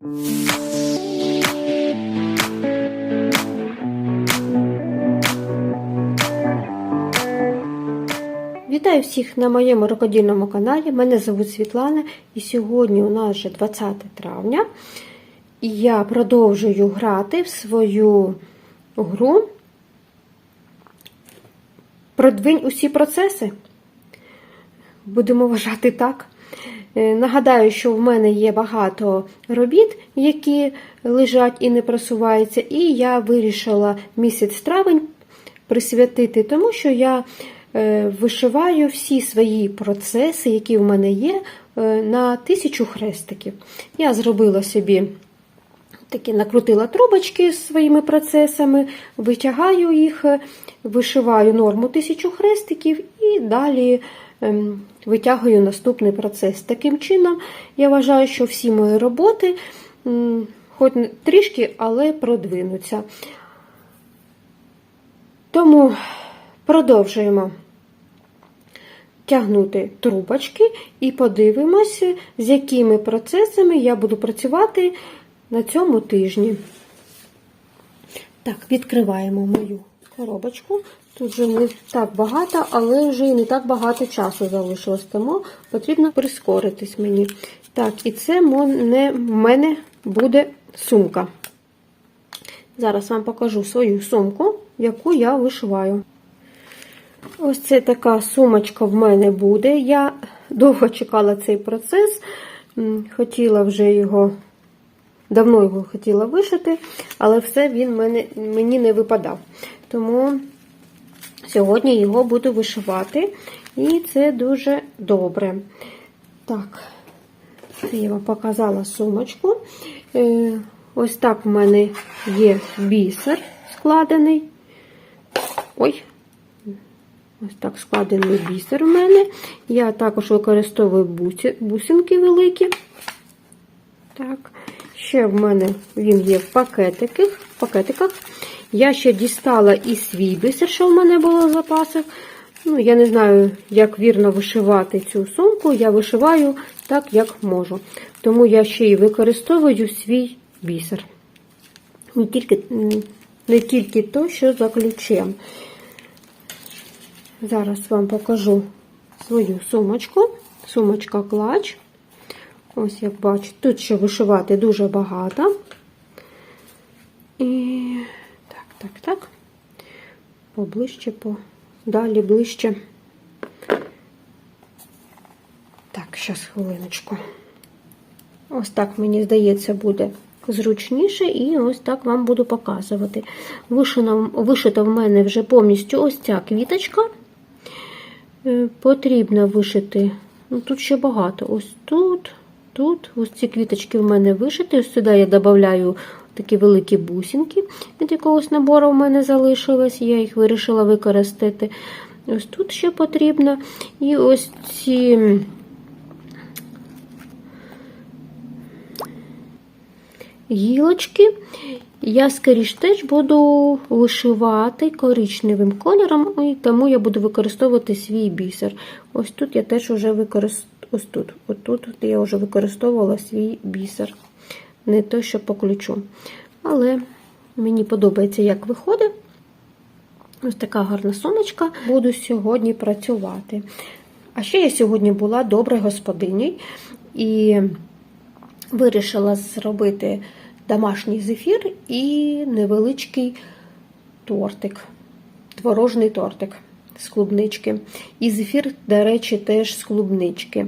Вітаю всіх на моєму рукодільному каналі. Мене звуть Світлана, і сьогодні у нас вже 20 травня. І я продовжую грати в свою гру. Продвинь усі процеси. Будемо вважати так. Е, Нагадаю, що в мене є багато робіт, які лежать і не просуваються, і я вирішила місяць травень присвятити тому, що я е, вишиваю всі свої процеси, які в мене є, е, на тисячу хрестиків. Я зробила собі такі накрутила трубочки з своїми процесами, витягаю їх, вишиваю норму тисячу хрестиків і далі витягую наступний процес. Таким чином, я вважаю, що всі мої роботи, хоч трішки, але продвинуться. Тому продовжуємо тягнути трубочки і подивимося, з якими процесами я буду працювати на цьому тижні. Так, відкриваємо мою коробочку. Тут вже не так багато, але вже і не так багато часу залишилось, тому потрібно прискоритись мені. Так, і це в мене буде сумка. Зараз вам покажу свою сумку, яку я вишиваю. Ось це така сумочка в мене буде. Я довго чекала цей процес, хотіла вже його, давно його хотіла вишити, але все він мені не випадав. Тому сьогодні його буду вишивати, і це дуже добре. Так, я вам показала сумочку. Ось так в мене є бісер складений. Ой, ось так складений бісер у мене. Я також використовую бусинки великі. Так, ще в мене він є в пакетиках. Я ще дістала і свій бісер, що в мене було в запасах. Ну, я не знаю, як вірно вишивати цю сумку. Я вишиваю так, як можу. Тому я ще й використовую свій бісер. Не тільки не тільки то, що за ключем. Зараз вам покажу свою сумочку. Сумочка клач. Ось, як бачите, тут ще вишивати дуже багато. І так, так. Поближче, по далі ближче. Так, зараз хвилиночку. Ось так, мені здається, буде зручніше, і ось так вам буду показувати. Вишита, вишита в мене вже повністю ось ця квіточка. Потрібно вишити, ну тут ще багато. Ось тут, тут, ось ці квіточки в мене вишиті. Ось сюди я додаю такі великі бусинки від якогось набору в мене залишилось, я їх вирішила використати. Ось тут ще потрібно. І ось ці. гілочки. Я, скоріш, теж буду вишивати коричневим кольором, і тому я буду використовувати свій бісер. Ось тут я теж вже використовую, ось тут, ось тут я вже використовувала свій бісер. Не то, що по ключу. Але мені подобається, як виходить. Ось така гарна сумочка. Буду сьогодні працювати. А ще я сьогодні була добре господинею і вирішила зробити домашній зефір і невеличкий тортик, творожний тортик з клубнички. І зефір, до речі, теж з клубнички.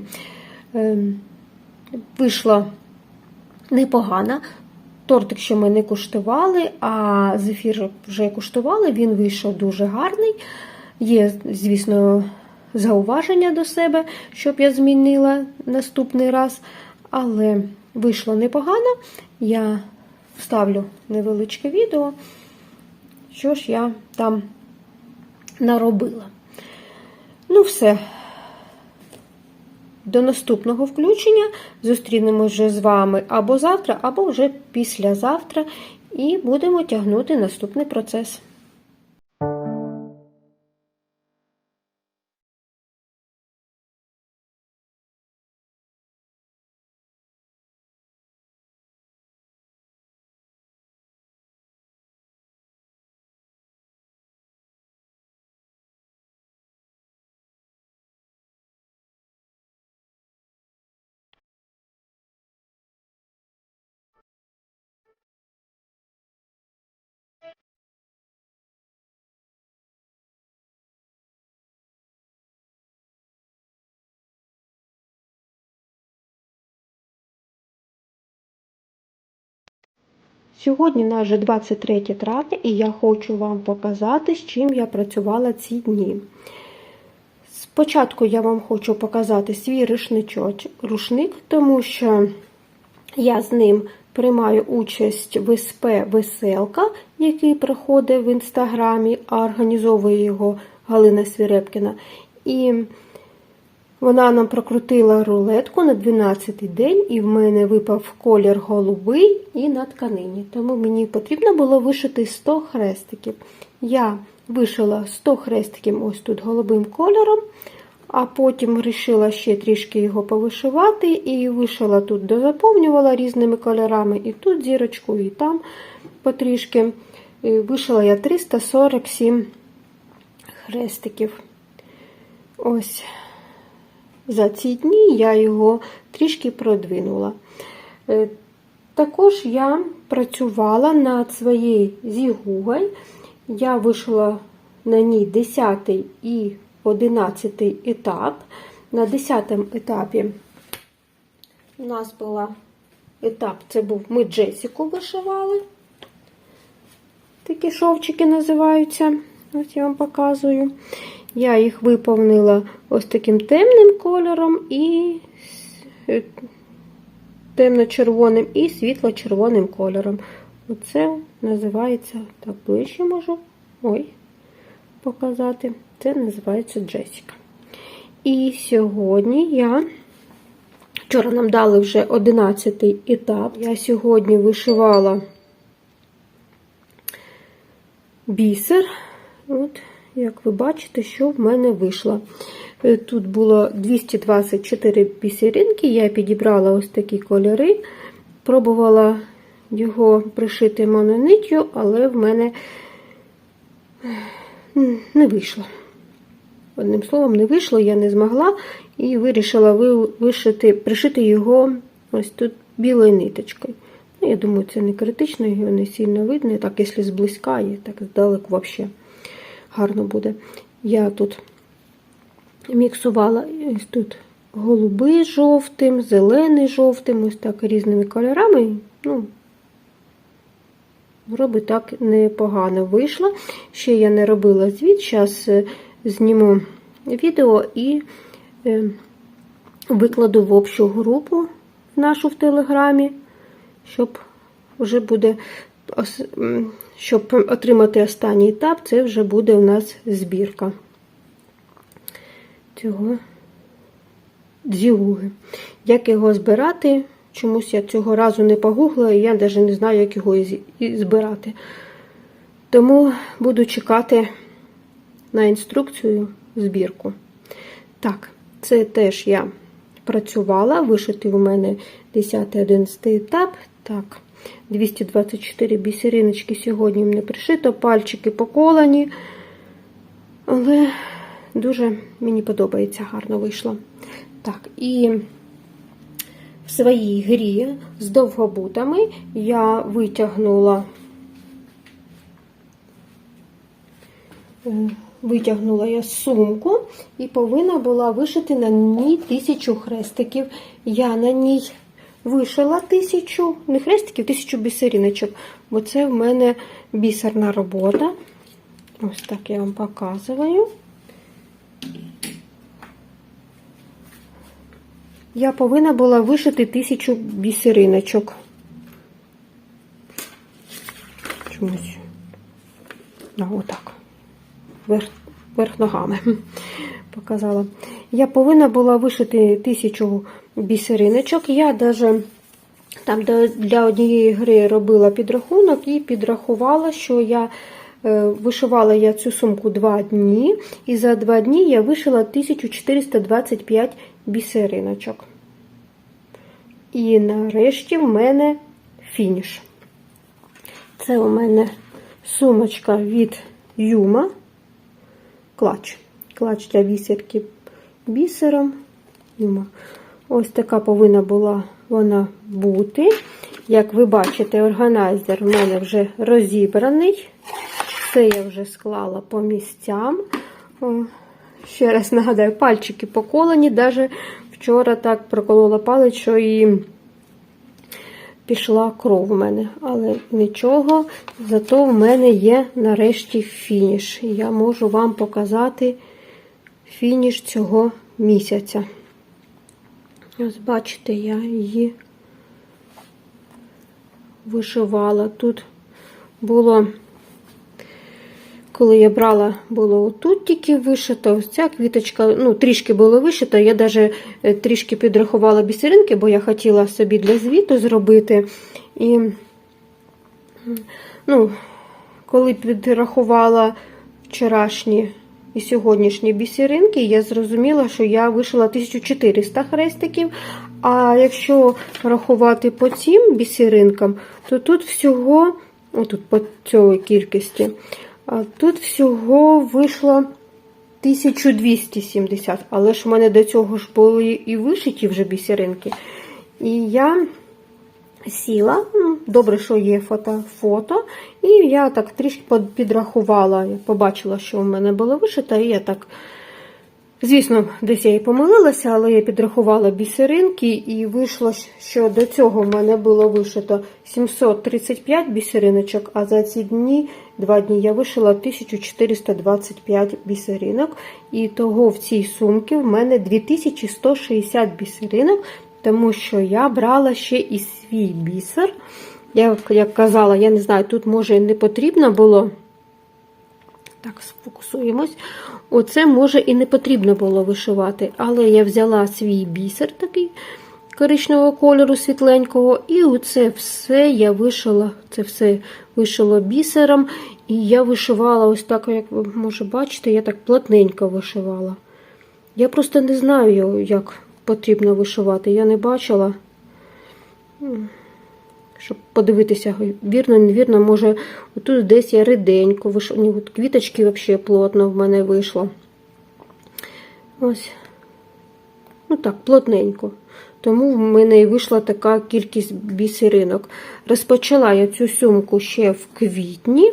Вийшло непогано. Тортик, що ми не куштували, а зефір вже куштували, він вийшов дуже гарний. Є, звісно, зауваження до себе, щоб я змінила наступний раз. Але вийшло непогано. Я вставлю невеличке відео, що ж я там наробила. Ну, все. До наступного включення зустрінемось вже з вами або завтра, або вже післязавтра, і будемо тягнути наступний процес. Сьогодні на вже 23 травня, і я хочу вам показати, з чим я працювала ці дні. Спочатку я вам хочу показати свій рушник, тому що я з ним приймаю участь в СП Веселка, який проходить в інстаграмі, а організовує його Галина Свірепкіна. І вона нам прокрутила рулетку на 12-й день, і в мене випав колір голубий і на тканині. Тому мені потрібно було вишити 100 хрестиків. Я вишила 100 хрестиків ось тут голубим кольором, а потім вирішила ще трішки його повишивати, і вишила тут, дозаповнювала різними кольорами, і тут зірочку, і там потрішки. І вишила я 347 хрестиків. Ось за ці дні я його трішки продвинула. Е, Також я працювала над своєю зігугою. Я вишила на ній 10 і 11 етап. На 10 етапі у нас була етап, це був ми Джесіку вишивали. Такі шовчики називаються. Ось я вам показую. Я їх виповнила ось таким темним кольором і темно-червоним і світло-червоним кольором. Оце називається, так, ближче можу ой, показати. Це називається Джесіка. І сьогодні я, вчора нам дали вже 11 етап. Я сьогодні вишивала бісер. От, як ви бачите, що в мене вийшло. Тут було 224 бісеринки, я підібрала ось такі кольори, пробувала його пришити монониттю, але в мене не вийшло. Одним словом, не вийшло, я не змогла і вирішила вишити, пришити його ось тут білою ниточкою. Ну, Я думаю, це не критично, його не сильно видно. Так, якщо зблизька є, так здалеку взагалі гарно буде. Я тут міксувала тут голубий жовтим, зелений жовтим, ось так різними кольорами. Ну, Роби так непогано вийшло. Ще я не робила звіт, зараз зніму відео і е, викладу в общу групу нашу в Телеграмі, щоб вже буде, щоб отримати останній етап, це вже буде у нас збірка цього дзігуги. Як його збирати? Чомусь я цього разу не погуглила, і я навіть не знаю, як його і збирати. Тому буду чекати на інструкцію збірку. Так, це теж я працювала, вишитий у мене 10-11 етап. Так, 224 бісериночки сьогодні не пришито, пальчики поколані. Але дуже мені подобається, гарно вийшло. Так, і в своїй грі з довгобутами я витягнула. Витягнула я сумку і повинна була вишити на ній тисячу хрестиків. Я на ній вишила тисячу, не хрестиків, тисячу бісеріночок, бо це в мене бісерна робота. Ось так я вам показую. Я повинна була вишити тисячу бісериночок. Чомусь. А, отак. Верх, верх ногами показала. Я повинна була вишити тисячу бісериночок. Я навіть там для однієї гри робила підрахунок і підрахувала, що я е, вишивала я цю сумку 2 дні, і за 2 дні я вишила 1425 бісериночок. І нарешті в мене фініш. Це у мене сумочка від Юма, клач. Клач для бісерки бісером. Юма. Ось така повинна була вона бути. Як ви бачите, органайзер в мене вже розібраний. Все я вже склала по місцям. Ще раз нагадаю, пальчики поколені. Навіть вчора так проколола палець, що і пішла кров в мене. Але нічого, зато в мене є нарешті фініш. І Я можу вам показати фініш цього місяця. Ось бачите, я її вишивала. Тут було, коли я брала, було отут тільки вишито, ось ця квіточка, ну, трішки було вишито. Я навіть трішки підрахувала бісеринки, бо я хотіла собі для звіту зробити. І, ну, коли підрахувала вчорашні і сьогоднішні бісеринки, я зрозуміла, що я вишила 1400 хрестиків. А якщо рахувати по цим бісеринкам, то тут всього, отут по цій кількості, тут всього вийшло 1270. Але ж в мене до цього ж були і вишиті вже бісеринки. І я сіла, добре, що є фото, фото. І я так трішки підрахувала, побачила, що в мене було вишито, і я так. Звісно, десь я і помилилася, але я підрахувала бісеринки, і вийшло, що до цього в мене було вишито 735 бісериночок, а за ці дні, два дні я вишила 1425 бісеринок. І того в цій сумці в мене 2160 бісеринок, тому що я брала ще і свій бісер. Я, як казала, я не знаю, тут може не потрібно було. Так, сфокусуємось. Оце, може, і не потрібно було вишивати, але я взяла свій бісер такий коричневого кольору світленького, і оце все я вишила, це все вишила бісером. І я вишивала ось так, як ви може бачите, я так плотненько вишивала. Я просто не знаю, як потрібно вишивати. Я не бачила щоб подивитися, вірно, невірно, може, отут десь я риденько вийшло. Квіточки взагалі плотно в мене вийшло. Ось. Ну так, плотненько. Тому в мене і вийшла така кількість бісеринок. Розпочала я цю сумку ще в квітні.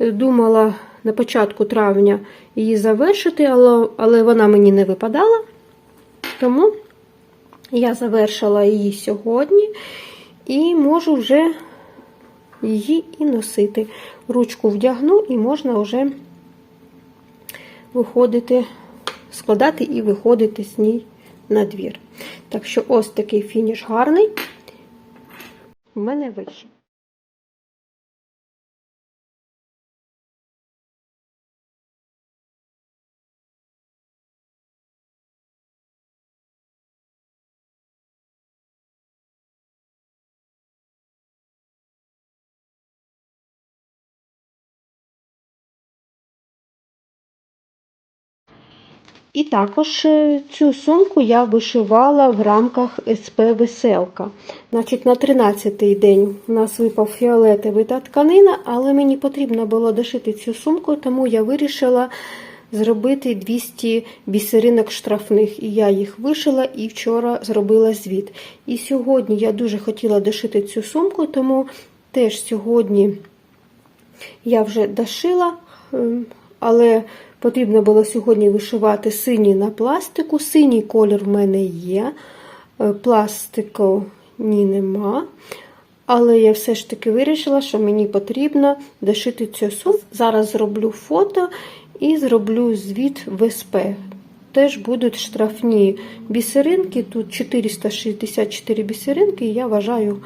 Думала на початку травня її завершити, але, але вона мені не випадала. Тому я завершила її сьогодні. І можу вже її і носити. Ручку вдягну, і можна вже виходити, складати і виходити з ній на двір. Так що ось такий фініш гарний. У мене вийшов. І також е, цю сумку я вишивала в рамках СП Веселка. Значить, На 13-й день у нас випав фіолетовий та тканина, але мені потрібно було дошити цю сумку, тому я вирішила зробити 200 бісеринок штрафних. І я їх вишила і вчора зробила звіт. І сьогодні я дуже хотіла дошити цю сумку, тому теж сьогодні я вже дошила, ем, але Потрібно було сьогодні вишивати синій на пластику. Синій колір в мене є, е, пластику ні нема. Але я все ж таки вирішила, що мені потрібно дошити цю сумку. Зараз зроблю фото і зроблю звіт в СП. Теж будуть штрафні бісеринки. Тут 464 бісеринки, і я вважаю,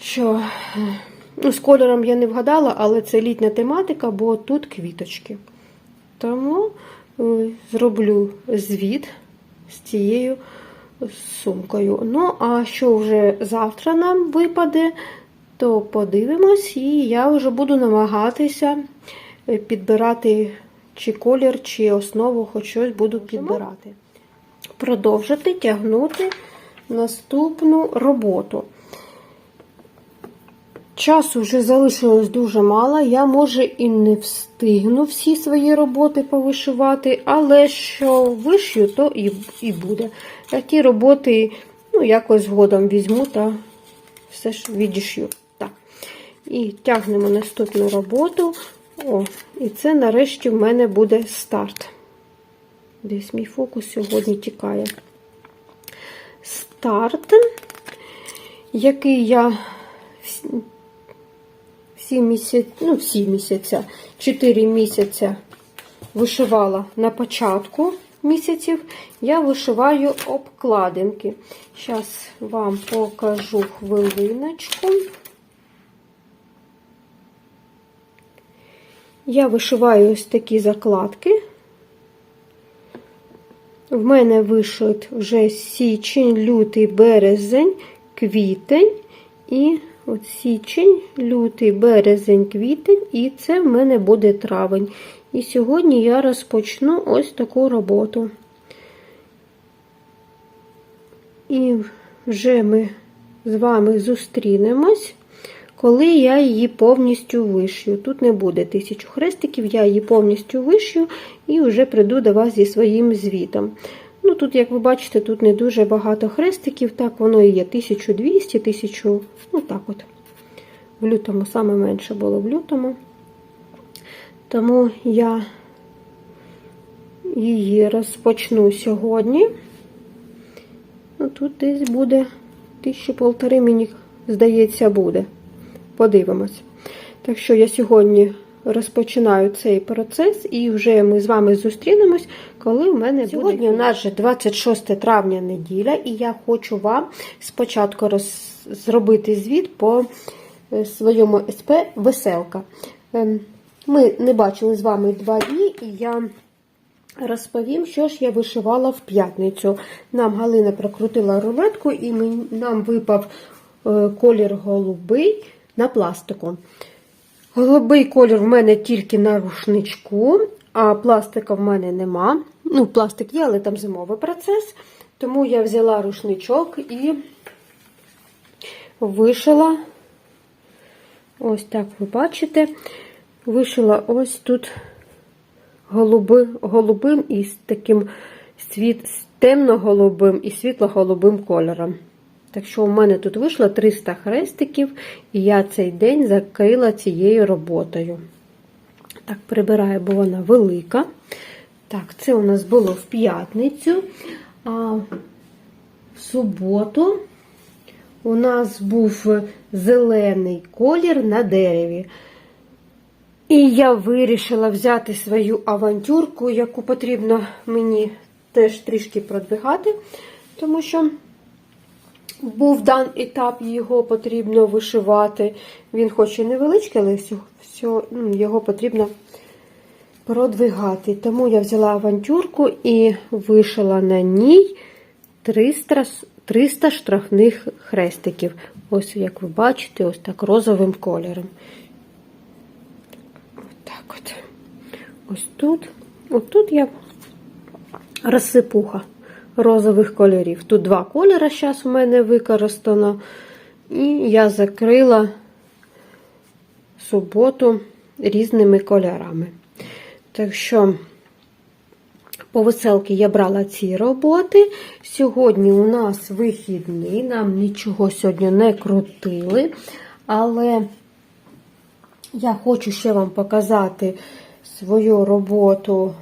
що ну, з кольором я не вгадала, але це літня тематика, бо тут квіточки. Тому е, зроблю звіт з цією сумкою. Ну, а що вже завтра нам випаде, то подивимось, і я вже буду намагатися е, підбирати чи колір, чи основу, хоч щось буду підбирати. Продовжити тягнути наступну роботу. Часу вже залишилось дуже мало. Я, може, і не встигну всі свої роботи повишивати, але що вишью, то і і буде. Такі роботи, ну, якось згодом візьму та все ж відішью. Так. І тягнемо наступну роботу. О, І це нарешті в мене буде старт. Десь мій фокус сьогодні тікає. Старт. який я всі- місяці, ну, всі місяця, 4 місяця вишивала на початку місяців, я вишиваю обкладинки. Зараз вам покажу хвилиночку. Я вишиваю ось такі закладки. В мене вишит вже січень, лютий, березень, квітень. І от січень, лютий, березень, квітень, і це в мене буде травень. І сьогодні я розпочну ось таку роботу. І вже ми з вами зустрінемось, коли я її повністю вишью. Тут не буде тисячу хрестиків, я її повністю вишью і вже прийду до вас зі своїм звітом. Ну, Тут, як ви бачите, тут не дуже багато хрестиків, так воно і є 1200, 1000, ну так от. В лютому саме менше було в лютому. Тому я її розпочну сьогодні. Ну, тут десь буде тисячі полтори, мені здається, буде. Подивимось. Так що я сьогодні розпочинаю цей процес, і вже ми з вами зустрінемось, коли в мене сьогодні буде. у нас же 26 травня неділя, і я хочу вам спочатку роз... зробити звіт по е, своєму СП Веселка. Ем, Ми не бачили з вами два дні, і я розповім, що ж я вишивала в п'ятницю. Нам Галина прокрутила рулетку, і нам випав е, колір голубий на пластику. Голубий колір в мене тільки на рушничку, а пластика в мене нема. Ну, пластик є, але там зимовий процес. Тому я взяла рушничок і вишила. Ось так ви бачите. Вишила ось тут голуби, голубим і з таким світ, темно-голубим і світло-голубим кольором. Так що у мене тут вийшло 300 хрестиків, і я цей день закрила цією роботою. Так, прибираю, бо вона велика. Так, це у нас було в п'ятницю. А в суботу у нас був зелений колір на дереві. І я вирішила взяти свою авантюрку, яку потрібно мені теж трішки продвигати, тому що був дан етап, його потрібно вишивати. Він хоч і невеличкий, але все, його потрібно продвигати. Тому я взяла авантюрку і вишила на ній 300, 300 штрафних хрестиків. Ось, як ви бачите, ось так розовим кольором. Так от. Ось тут. Ось тут я розсипуха розових кольорів. Тут два кольори зараз у мене використано. І я закрила суботу різними кольорами. Так що, по веселки я брала ці роботи. Сьогодні у нас вихідний, нам нічого сьогодні не крутили, але я хочу ще вам показати свою роботу,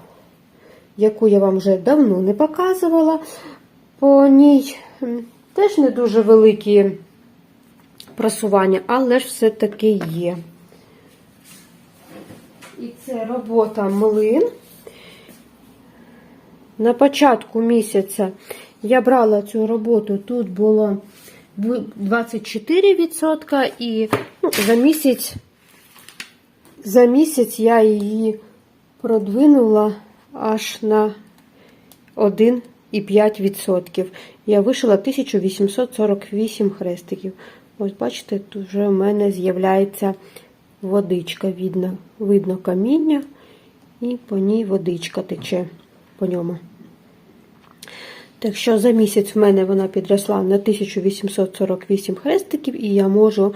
яку я вам вже давно не показувала. По ній теж не дуже великі просування, але ж все-таки є. І це робота млин. На початку місяця я брала цю роботу, тут було 24% і ну, за місяць за місяць я її продвинула аж на 1,5%. Я вишила 1848 хрестиків. Ось бачите, тут вже в мене з'являється водичка. Видно, видно каміння, і по ній водичка тече по ньому. Так що за місяць в мене вона підросла на 1848 хрестиків, і я можу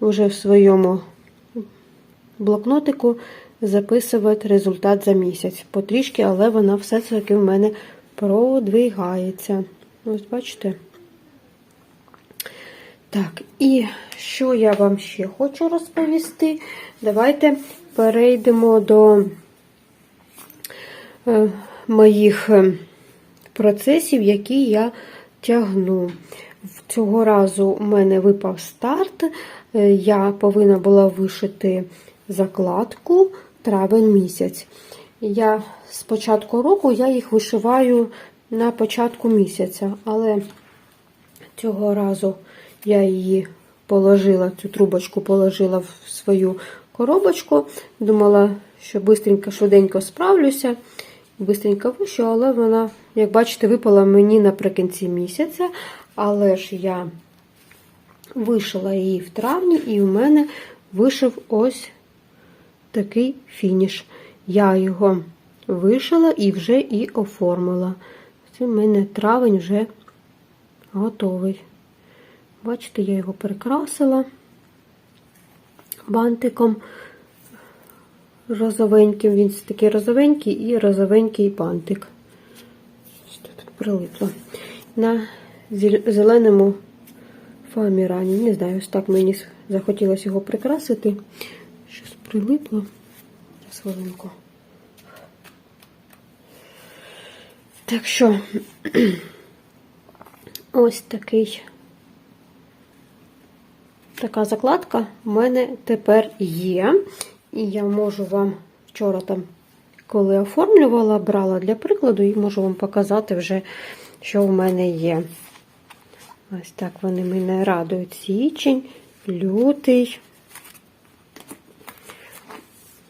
вже в своєму блокнотику записувати результат за місяць. Потрішки, але вона все-таки в мене продвигається. Ось бачите? Так, і що я вам ще хочу розповісти? Давайте перейдемо до е, моїх е, процесів, які я тягну. Цього разу у мене випав старт. Е, Я повинна була вишити закладку травень місяць. Я з початку року я їх вишиваю на початку місяця, але цього разу я її положила, цю трубочку положила в свою коробочку. Думала, що бистренько, швиденько справлюся, бистренько вишу, але вона, як бачите, випала мені наприкінці місяця. Але ж я вишила її в травні, і у мене вишив ось такий фініш. Я його вишила і вже і оформила. Це в мене травень вже готовий. Бачите, я його прикрасила бантиком розовеньким. Він такий розовенький і розовенький бантик. Тут прилипло. На зеленому фоамірані. Не знаю, ось так мені захотілося його прикрасити. Прилипло. Зараз хвилинку. Так що, ось такий. Така закладка в мене тепер є. І я можу вам вчора там, коли оформлювала, брала для прикладу, і можу вам показати вже, що в мене є. Ось так вони мене радують. Січень, лютий.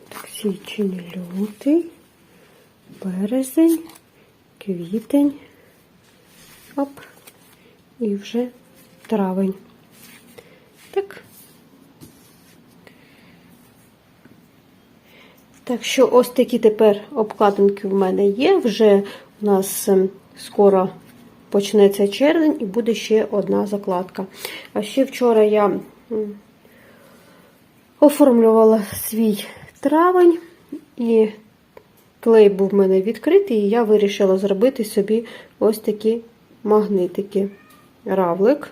Так, січень, лютий, березень, квітень. Оп, і вже травень. Так. Так що ось такі тепер обкладинки в мене є. Вже у нас ем, скоро почнеться червень і буде ще одна закладка. А ще вчора я оформлювала свій травень, і клей був в мене відкритий, і я вирішила зробити собі ось такі магнитики. Равлик.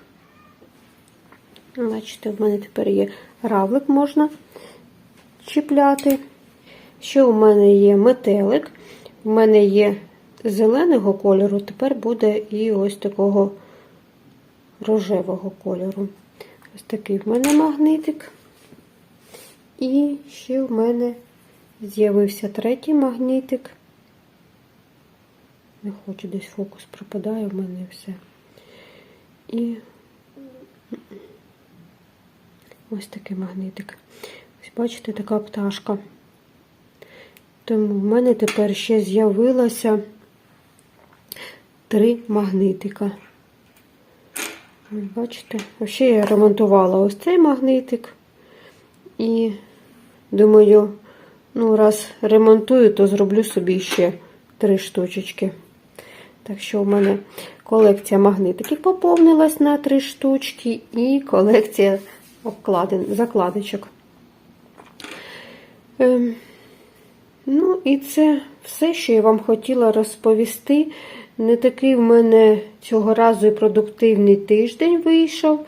Бачите, в мене тепер є равлик, можна чіпляти. Ще у мене є метелик, в мене є зеленого кольору, тепер буде і ось такого рожевого кольору. Ось такий в мене магнитик. І ще в мене з'явився третій магнитик. Не хочу, десь фокус пропадає в мене все. І ось такий магнитик. Ось бачите, така пташка. Тому в мене тепер ще з'явилося три магнитика. Бачите? Ще я ремонтувала ось цей магнитик. І думаю, ну, раз ремонтую, то зроблю собі ще три штучки. Так що в мене колекція магнитиків поповнилась на три штучки, і колекція обкладин, закладочок. Ем, ну, і це все, що я вам хотіла розповісти. Не такий в мене цього разу і продуктивний тиждень вийшов,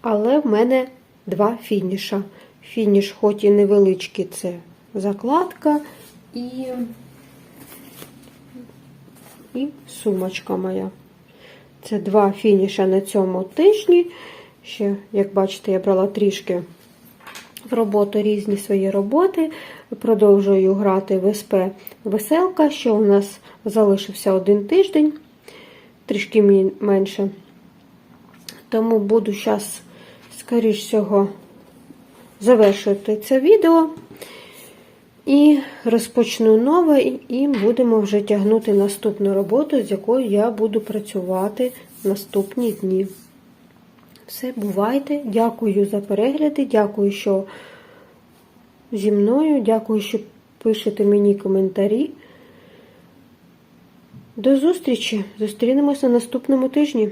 але в мене два фініша. Фініш, хоч і невеличкий, це закладка і і сумочка моя. Це два фініша на цьому тижні. Ще, як бачите, я брала трішки в роботу різні свої роботи. Продовжую грати в СП Веселка, що у нас залишився один тиждень, трішки менше. Тому буду зараз, скоріш всього, завершувати це відео. І розпочну нове, і будемо вже тягнути наступну роботу, з якою я буду працювати наступні дні. Все, бувайте. Дякую за перегляди, дякую, що зі мною, дякую, що пишете мені коментарі. До зустрічі! Зустрінемося наступному тижні.